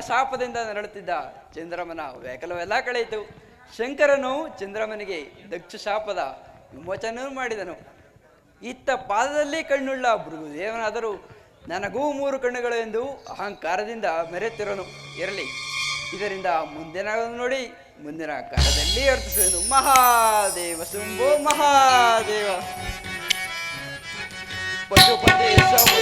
ಶಾಪದಿಂದ ನರಳುತ್ತಿದ್ದ ಚಂದ್ರಮನ ವ್ಯಾಕಲವೆಲ್ಲ ಕಳೆಯಿತು. ಶಂಕರನು ಚಂದ್ರಮನಿಗೆ ದಕ್ಷ ಶಾಪದ ವಿಮೋಚನೆ ಮಾಡಿದನು. ಇತ್ತ ಪಾದದಲ್ಲಿ ಕಣ್ಣುಳ್ಳ ಭೃಗುದೇವನಾದರೂ ನನಗೂ ಮೂರು ಕಣ್ಣುಗಳು ಎಂದು ಅಹಂಕಾರದಿಂದ ಮೆರೆತಿರನು. ಇರಲಿ, ಇದರಿಂದ ಮುಂದಿನ ನೋಡಿ, ಮುಂದಿನ ಕಾಲದಲ್ಲಿ ಅರ್ಥಿಸುವೆನು ಮಹಾದೇವ ಶಂಭೋ, ಮಹಾದೇವ. ಪಶುಪತಿ ವಸುಮತೇಶ